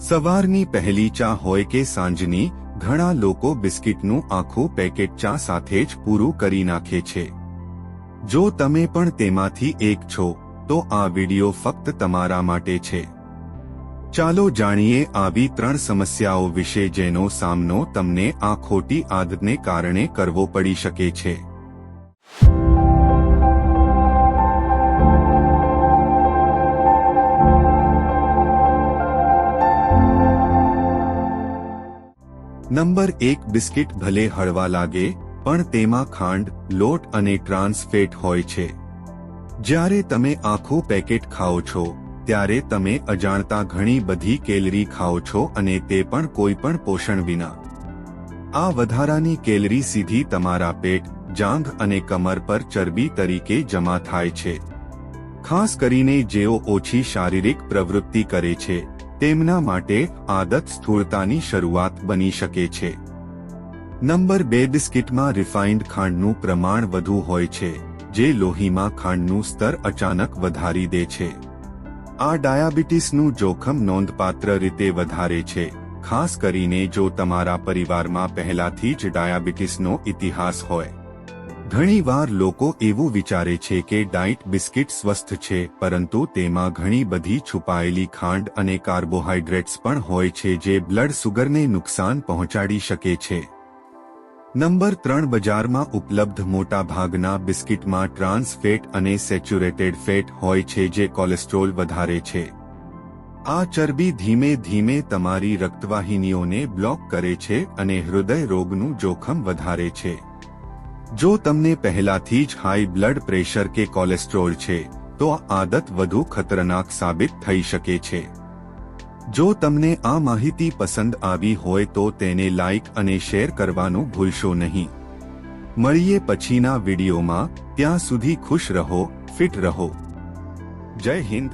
સવારની પહેલી ચા હોય કે સાંજની, ઘણા લોકો બિસ્કિટનું આખું પેકેટ ચા સાથે જ પૂરું કરી નાખે છે. જો તમે પણ તેમાંથી એક છો, તો આ વિડિયો ફક્ત તમારા માટે છે. ચાલો જાણીએ આવી ત્રણ સમસ્યાઓ વિશે જેનો સામનો તમને આ ખોટી આદતને કારણે કરવો પડી શકે છે. નંબર એક બિસ્કિટ ભલે હળવા લાગે, પણ તેમાં ખાંડ, લોટ અને ટ્રાન્સફેટ હોય છે. જ્યારે તમે આખું પેકેટ ખાઓ છો, ત્યારે તમે અજાણતા ઘણી બધી કેલરી ખાઓ છો અને તે પણ કોઈ પણ પોષણ વિના. આ વધારાની કેલરી સીધી તમારા પેટ, જાંઘ અને કમર પર ચરબી તરીકે જમા થાય છે. ખાસ કરીને જેઓ ઓછી શારીરિક પ્રવૃત્તિ કરે છે તેમના માટે આદત સ્થૂળતાની શરૂઆત બની શકે છે. નંબર બે બિસ્કિટમાં રિફાઇન્ડ ખાંડનું પ્રમાણ વધુ હોય છે, જે લોહીમાં ખાંડનું સ્તર અચાનક વધારી દે છે. આ ડાયાબિટીસનું જોખમ નોંધપાત્ર રીતે વધારે છે, ખાસ કરીને જો તમારા પરિવારમાં પહેલાથી જ ડાયાબિટીસનો ઇતિહાસ હોય. ઘણીવાર લોકો એવું વિચારે છે કે ડાઇટ બિસ્કિટ સ્વસ્થ છે, પરંતુ તેમાં ઘણી બધી છુપાયેલી ખાંડ અને કાર્બોહાઈડ્રેટ્સ પણ હોય છે જે બ્લડ સુગરને નુકસાન પહોંચાડી શકે છે. નંબર ત્રણ બજારમાં ઉપલબ્ધ મોટા ભાગના બિસ્કિટમાં ટ્રાન્સ ફેટ અને સેચ્યુરેટેડ ફેટ હોય છે જે કોલેસ્ટ્રોલ વધારે છે. આ ચરબી ધીમે ધીમે તમારી રક્તવાહિનીઓને બ્લોક કરે છે અને હૃદય રોગનું જોખમ વધારે છે. જો તમને પહેલાથી જ હાઈ બ્લડ પ્રેશર કે કોલેસ્ટ્રોલ છે, તો આ આદત વધુ ખતરનાક સાબિત થઈ શકે છે. જો તમને આ માહિતી પસંદ આવી હોય તો તેને લાઇક અને શેર કરવાનું ભૂલશો નહીં. મળીએ પછીના વિડીયોમાં, ત્યાં સુધી ખુશ રહો ફિટ રહો. જય હિન્દ.